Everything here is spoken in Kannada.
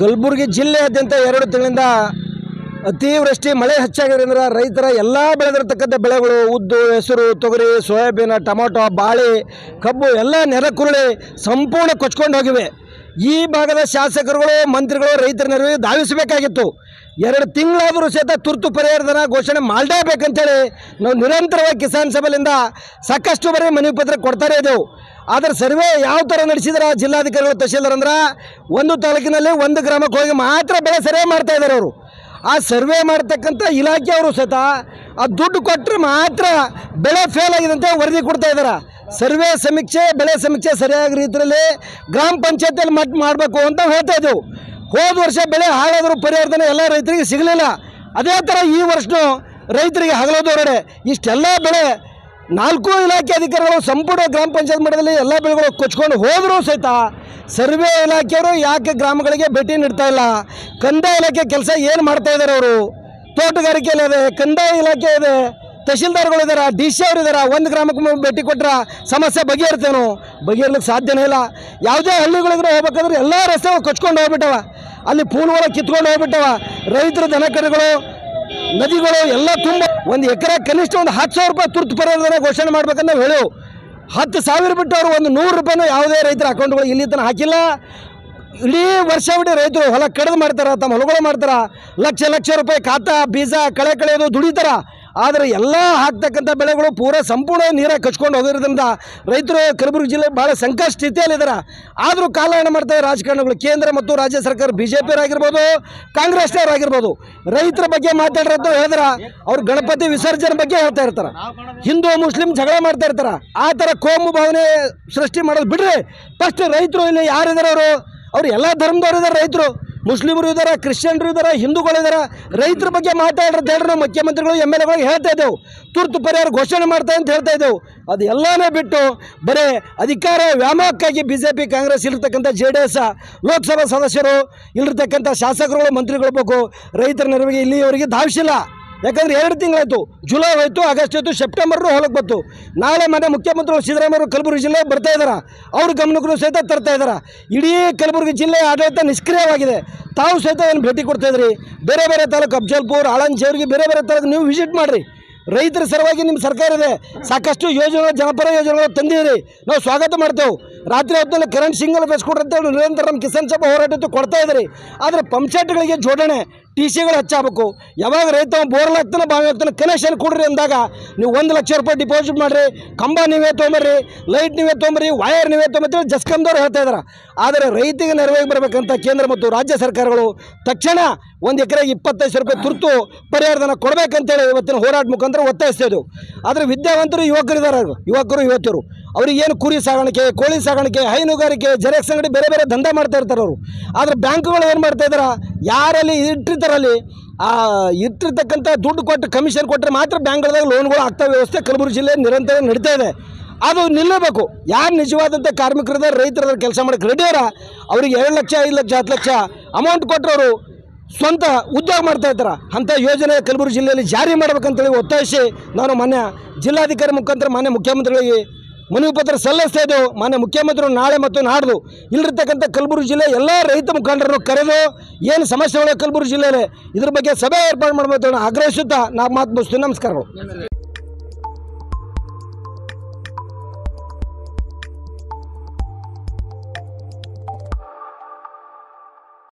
ಕಲಬುರಗಿ ಜಿಲ್ಲೆಯಾದ್ಯಂತ ಎರಡು ತಿಂಗಳಿಂದ ಅತಿವೃಷ್ಟಿ ಮಳೆ ಹೆಚ್ಚಾಗಿರೋದ್ರಿಂದ ರೈತರ ಎಲ್ಲ ಬೆಳೆದಿರ್ತಕ್ಕಂಥ ಬೆಳೆಗಳು, ಉದ್ದು, ಹೆಸರು, ತೊಗರಿ, ಸೋಯಾಬೀನ್, ಟೊಮೊಟೊ, ಬಾಳೆ, ಕಬ್ಬು, ಎಲ್ಲ ನೆಲಕುರುಳಿ ಸಂಪೂರ್ಣ ಕೊಚ್ಕೊಂಡು ಹೋಗಿವೆ. ಈ ಭಾಗದ ಶಾಸಕರುಗಳು, ಮಂತ್ರಿಗಳು ರೈತರ ನೆರವಿಗೆ ಧಾವಿಸಬೇಕಾಗಿತ್ತು. ಎರಡು ತಿಂಗಳಾದರೂ ಸಹಿತ ತುರ್ತು ಪರಿಹಾರಧನ ಘೋಷಣೆ ಮಾಡಲೇಬೇಕಂತೇಳಿ ನಾವು ನಿರಂತರವಾಗಿ ಕಿಸಾನ್ ಸಭೆಯಿಂದ ಸಾಕಷ್ಟು ಬರೀ ಮನವಿ ಪತ್ರ ಕೊಡ್ತಾರೆ ಇದ್ದೆವು. ಆದರೆ ಸರ್ವೆ ಯಾವ ಥರ ನಡೆಸಿದಾರೆ ಜಿಲ್ಲಾಧಿಕಾರಿಗಳು ತಹಶೀಲ್ದಾರ್ ಅಂದ್ರೆ? ಒಂದು ತಾಲೂಕಿನಲ್ಲಿ ಒಂದು ಗ್ರಾಮಕ್ಕೆ ಹೋಗಿ ಮಾತ್ರ ಬೆಳೆ ಸರ್ವೆ ಮಾಡ್ತಾ ಇದ್ದಾರೆ ಅವರು. ಆ ಸರ್ವೆ ಮಾಡ್ತಕ್ಕಂಥ ಇಲಾಖೆಯವರು ಸತ ಆ ದುಡ್ಡು ಕೊಟ್ಟರೆ ಮಾತ್ರ ಬೆಳೆ ಫೇಲ್ ಆಗಿದೆ ಅಂತ ವರದಿ ಕೊಡ್ತಾ ಇದ್ದಾರೆ ಸರ್ವೆ ಸಮೀಕ್ಷೆ, ಬೆಳೆ ಸಮೀಕ್ಷೆ ಸರಿಯಾಗಿ ರೀತಿಯಲ್ಲಿ ಗ್ರಾಮ ಪಂಚಾಯತಿಯಲ್ಲಿ ಮಟ್ ಮಾಡಬೇಕು ಅಂತ ಹೇಳ್ತಾ ಇದ್ದೆವು. ಹೋದ ವರ್ಷ ಬೆಳೆ ಹಾಳಾದರೂ ಪರಿವರ್ತನೆ ಎಲ್ಲ ರೈತರಿಗೆ ಸಿಗಲಿಲ್ಲ. ಅದೇ ಥರ ಈ ವರ್ಷನೂ ರೈತರಿಗೆ ಹಗಲೋದವರೆಡೆ ಇಷ್ಟೆಲ್ಲ ಬೆಳೆ ನಾಲ್ಕು ಇಲಾಖೆ ಅಧಿಕಾರಿಗಳು ಸಂಪೂರ್ಣ ಗ್ರಾಮ ಪಂಚಾಯತ್ ಮಟ್ಟದಲ್ಲಿ ಎಲ್ಲ ಬೆಳೆಗಳು ಕೊಚ್ಕೊಂಡು ಹೋದರೂ ಸಹಿತ ಸರ್ವೆ ಇಲಾಖೆಯವರು ಯಾಕೆ ಗ್ರಾಮಗಳಿಗೆ ಭೇಟಿ ನೀಡ್ತಾ ಇಲ್ಲ? ಕಂದಾಯ ಇಲಾಖೆ ಕೆಲಸ ಏನು ಮಾಡ್ತಾ ಇದ್ದಾರೆ ಅವರು? ತೋಟಗಾರಿಕೆಯಲ್ಲಿ ಇದೆ ಕಂದಾಯ ಇಲಾಖೆ ಇದೆ, ತಹಶೀಲ್ದಾರ್ಗಳು ಇದ್ದಾರೆ ಡಿ ಸಿ ಅವರು ಇದ್ದಾರೆ ಒಂದು ಗ್ರಾಮಕ್ಕೆ ಭೇಟಿ ಕೊಟ್ಟರೆ ಸಮಸ್ಯೆ ಬಗೆಹರ್ತೇನು? ಬಗೆಹರ್ಲಿಕ್ಕೆ ಸಾಧ್ಯನೇ ಇಲ್ಲ. ಯಾವುದೇ ಹಳ್ಳಿಗಳಿದ್ರೆ ಹೋಗ್ಬೇಕಂದ್ರೆ ಎಲ್ಲ ರಸ್ತೆಗಳು ಕೊಚ್ಕೊಂಡು ಹೋಗ್ಬಿಟ್ಟವ. ಅಲ್ಲಿ ಪೂಲ್ಗಳು ಕಿತ್ಕೊಂಡು ಹೋಗ್ಬಿಟ್ಟವ. ರೈತರ ದನಕರುಗಳು ನದಿಗಳು ಎಲ್ಲ ತುಂಬ ಒಂದು ಎಕರೆ ಕನಿಷ್ಠ ಒಂದು ಹತ್ತು ಸಾವಿರ ರೂಪಾಯಿ ತುರ್ತು ಪರಿಹಾರಧನ ಘೋಷಣೆ ಮಾಡ್ಬೇಕಂತ ನಾವು ಹತ್ತು ಸಾವಿರ ಬಿಟ್ಟು ಅವರು ಒಂದು ನೂರು ರೂಪಾಯಿನೂ ಯಾವುದೇ ರೈತರ ಅಕೌಂಟ್ಗಳು ಇಲ್ಲಿ ತನಕ ಹಾಕಿಲ್ಲ. ಇಡೀ ವರ್ಷ ಬಿಟ್ಟು ರೈತರು ಹೊಲ ಕಡಿದು ಮಾಡ್ತಾರೆ, ತಮ್ಮ ಹೊಲಗಳು ಮಾಡ್ತಾರೆ. ಲಕ್ಷ ಲಕ್ಷ ರೂಪಾಯಿ ಖಾತಾ, ಬೀಜ, ಕಳೆ ಕಳೆಯೋದು ದುಡಿತಾರ. ಆದರೆ ಎಲ್ಲ ಹಾಕ್ತಕ್ಕಂಥ ಬೆಳೆಗಳು ಪೂರ ಸಂಪೂರ್ಣ ನೀರಾಗಿ ಕಚ್ಕೊಂಡು ಹೋಗಿರೋದ್ರಿಂದ ರೈತರು ಕಲಬುರಗಿ ಜಿಲ್ಲೆ ಭಾಳ ಸಂಕಷ್ಟ ಸ್ಥಿತಿಯಲ್ಲಿದ್ದಾರೆ ಆದರೂ ಕಾಲಹರಣ ಮಾಡ್ತಾರೆ ರಾಜಕಾರಣಿಗಳು ಕೇಂದ್ರ ಮತ್ತು ರಾಜ್ಯ ಸರ್ಕಾರ ಬಿ ಜೆ ಪಿಯವರಾಗಿರ್ಬೋದು ಕಾಂಗ್ರೆಸ್ನವರಾಗಿರ್ಬೋದು, ರೈತರ ಬಗ್ಗೆ ಮಾತಾಡ್ರಂತ ಹೇಳಿದ್ರೆ, ಅವ್ರು ಗಣಪತಿ ವಿಸರ್ಜನೆ ಬಗ್ಗೆ ಹೇಳ್ತಾ ಇರ್ತಾರೆ. ಹಿಂದೂ ಮುಸ್ಲಿಂ ಜಗಳ ಮಾಡ್ತಾ ಇರ್ತಾರೆ. ಆ ಥರ ಕೋಮು ಭಾವನೆ ಸೃಷ್ಟಿ ಮಾಡೋದು ಬಿಡ್ರಿ. ಫಸ್ಟ್ ರೈತರು ಇಲ್ಲಿ ಯಾರಿದ್ದಾರೆ ಅವರು? ಅವ್ರು ಎಲ್ಲ ಧರ್ಮದವ್ರು ಇದ್ದಾರೆ ರೈತರು. ಮುಸ್ಲಿಮರು ಇದ್ದಾರೆ ಕ್ರಿಶ್ಚಿಯನ್ರು ಇದ್ದಾರೆ ಹಿಂದೂಗಳು ಇದ್ದಾರೆ ರೈತರ ಬಗ್ಗೆ ಮಾತಾಡ್ರೆ ಹೇಳ್ರಿ ನಾವು ಮುಖ್ಯಮಂತ್ರಿಗಳು, ಎಂ ಎಲ್ ಎಗಳಿಗೆ ಹೇಳ್ತಾ ಇದ್ದೆವು. ತುರ್ತು ಪರಿಹಾರ ಘೋಷಣೆ ಮಾಡ್ತಾ ಅಂತ ಹೇಳ್ತಾ ಇದ್ದೆವು. ಅದು ಎಲ್ಲನೇ ಬಿಟ್ಟು ಬರೇ ಅಧಿಕಾರ ವ್ಯಾಮೋಹಕ್ಕಾಗಿ ಬಿ ಜೆ ಪಿ ಕಾಂಗ್ರೆಸ್ ಇಲ್ಲಿರ್ತಕ್ಕಂಥ ಜೆ ಡಿ ಎಸ್ ಲೋಕಸಭಾ ಸದಸ್ಯರು, ಇಲ್ಲಿರ್ತಕ್ಕಂಥ ಶಾಸಕರುಗಳು, ಮಂತ್ರಿಗಳು ಬೇಕು, ರೈತರ ನೆರವಿಗೆ ಇಲ್ಲಿಯವರಿಗೆ ಧಾವಿಸಿಲ್ಲ. ಯಾಕಂದ್ರೆ ಎರಡು ತಿಂಗಳಾಯ್ತು ಜುಲೈ ಹೋಯ್ತು ಆಗಸ್ಟ್ ಆಯಿತು ಸೆಪ್ಟೆಂಬರ್ನು ಹೊಲಕ್ಕೆ ಬಂತು. ನಾಳೆ ಮನೆ ಮುಖ್ಯಮಂತ್ರಿ ಸಿದ್ದರಾಮಯ್ಯ ಕಲಬುರಗಿ ಜಿಲ್ಲೆ ಬರ್ತಾ ಇದ್ದಾರೆ ಅವ್ರ ಗಮನಕ್ಕೂ ಸಹಿತ ತರ್ತಾ ಇದ್ದಾರೆ ಇಡೀ ಕಲಬುರಗಿ ಜಿಲ್ಲೆ ಆಡಳಿತ ನಿಷ್ಕ್ರಿಯವಾಗಿದೆ. ತಾವು ಸಹಿತ ಏನು ಭೇಟಿ ಕೊಡ್ತಾ ಇದ್ರಿ? ಬೇರೆ ಬೇರೆ ತಾಲೂಕು, ಅಫ್ಜಲ್ಪುರ್ ಆಳಂಜೇವ್ರಿಗೆ ಜೇವರ್ಗಿ ಬೇರೆ ಬೇರೆ ತಾಲೂಕು ನೀವು ವಿಸಿಟ್ ಮಾಡಿರಿ. ರೈತರ ಸಲುವಾಗಿ ನಿಮ್ಮ ಸರ್ಕಾರ ಇದೆ. ಸಾಕಷ್ಟು ಯೋಜನೆಗಳು, ಜನಪರ ಯೋಜನೆಗಳು ತಂದಿದ್ದೀರಿ. ನಾವು ಸ್ವಾಗತ ಮಾಡ್ತೇವೆ. ರಾತ್ರಿ ಹೊತ್ತಲ್ಲಿ ಕರೆಂಟ್ ಸಿಂಗಲ್ ಬೆಸ್ಕೊಡ್ರಂತ ನಿರಂತರ ನಮ್ಮ ಕಿಸಾನ್ ಸಭಾ ಹೋರಾಟದ್ದು ಕೊಡ್ತಾ ಇದ್ದೀರಿ. ಆದರೆ ಪಂಪ್ಸೆಟ್ಗಳಿಗೆ ಜೋಡಣೆ ಟಿ ಸಿಗಳು ಹೆಚ್ಚಾಗಬೇಕು. ಯಾವಾಗ ರೈತ ಬೋರ್ಲ್ ಹತ್ತನ ಬಾವಿ ಹತ್ತನ ಕನೆಕ್ಷನ್ ಕೊಡ್ರಿ ಅಂದಾಗ ನೀವು ಒಂದು ಲಕ್ಷ ರೂಪಾಯಿ ಡಿಪಾಸಿಟ್ ಮಾಡಿರಿ, ಕಂಬ ನೀವೇ ತೊಗೊಂಬರ್ರಿ ಲೈಟ್ ನೀವೇ ತೊಗೊಂಬರ್ರಿ ವೈರ್ ನೀವೇ ತೊಗೊಂಬರ್ತೀವಿ ಜಸ್ಕಮ್ದವ್ರು ಹೇಳ್ತಾ ಇದ್ದಾರೆ ಆದರೆ ರೈತಿಗೆ ನೆರವಾಗಿ ಬರಬೇಕಂತ ಕೇಂದ್ರ ಮತ್ತು ರಾಜ್ಯ ಸರ್ಕಾರಗಳು ತಕ್ಷಣ ಒಂದು ಎಕರೆಗೆ ಇಪ್ಪತ್ತೈದು ಸಾವಿರ ರೂಪಾಯಿ ತುರ್ತು ಪರಿಹಾರಧನ ಕೊಡಬೇಕಂತೇಳಿ ಇವತ್ತಿನ ಹೋರಾಟ ಮುಖಾಂತರ ಒತ್ತಾಯಿಸ್ತಾ ಆದರೆ ವಿದ್ಯಾವಂತರು ಯುವಕರಿದ್ದಾರೆ ಯುವಕರು, ಯುವತಿಯರು, ಅವ್ರಿಗೆ ಏನು ಕುರಿ ಸಾಗಾಣಿಕೆ, ಕೋಳಿ ಸಾಗಾಣಿಕೆ, ಹೈನುಗಾರಿಕೆ, ಜೆರಾಕ್ಸ್ ಅಂಗಡಿ, ಬೇರೆ ಬೇರೆ ದಂಧೆ ಮಾಡ್ತಾ ಇರ್ತಾರೆ ಅವರು. ಆದರೆ ಬ್ಯಾಂಕ್ಗಳು ಏನು ಮಾಡ್ತಾ ಇದ್ದಾರೆ ಯಾರಲ್ಲಿ ಇಟ್ಟಿರ್ತಾರಲ್ಲಿ, ಆ, ಇಟ್ಟಿರ್ತಕ್ಕಂಥ ದುಡ್ಡು ಕೊಟ್ಟು ಕಮಿಷನ್ ಕೊಟ್ಟರೆ ಮಾತ್ರ ಬ್ಯಾಂಕ್ಗಳದಾಗ ಲೋನ್ಗಳು ಆಗ್ತಾ ವ್ಯವಸ್ಥೆ ಕಲಬುರಗಿ ಜಿಲ್ಲೆ ನಿರಂತರ ನಡೀತಾ ಇದೆ. ಅದು ನಿಲ್ಲಬೇಕು. ಯಾರು ನಿಜವಾದಂಥ ಕಾರ್ಮಿಕರದ ರೈತರ ಕೆಲಸ ಮಾಡಕ್ಕೆ ರೆಡಿಯಾರ ಅವರ, ಅವ್ರಿಗೆ ಎರಡು ಲಕ್ಷ, ಐದು ಲಕ್ಷ, ಹತ್ತು ಲಕ್ಷ ಅಮೌಂಟ್ ಕೊಟ್ಟರು ಸ್ವಂತ ಉದ್ಯೋಗ ಮಾಡ್ತಾ ಇರ್ತಾರೆ. ಅಂಥ ಯೋಜನೆ ಕಲಬುರಗಿ ಜಿಲ್ಲೆಯಲ್ಲಿ ಜಾರಿ ಮಾಡಬೇಕಂತೇಳಿ ಒತ್ತಾಯಿಸಿ ನಾನು ಮಾನ್ಯ ಜಿಲ್ಲಾಧಿಕಾರಿ ಮುಖಾಂತರ ಮಾನ್ಯ ಮುಖ್ಯಮಂತ್ರಿಗಳಿಗೆ ಮನವಿ ಪತ್ರ ಸಲ್ಲಿಸ್ತಾ ಇದ್ದೆವು ಮಾನ್ಯ ಮುಖ್ಯಮಂತ್ರಿ ನಾಳೆ ಮತ್ತು ನಾಡ್ದು ಇಲ್ಲಿರ್ತಕ್ಕಂಥ ಕಲಬುರಗಿ ಜಿಲ್ಲೆ ಎಲ್ಲ ರೈತ ಮುಖಂಡರನ್ನು ಕರೆದು ಏನು ಸಮಸ್ಯೆಗಳು ಕಲಬುರಗಿ ಜಿಲ್ಲೆಯಲ್ಲಿ ಇದ್ರ ಬಗ್ಗೆ ಸಭೆ ಏರ್ಪಾಡು ಮಾಡಬೇಕು ಆಗ್ರಹಿಸುತ್ತಾ ನಾವು ಮಾತು ಮುಗಿಸ್ತೀವಿ ನಮಸ್ಕಾರಗಳು.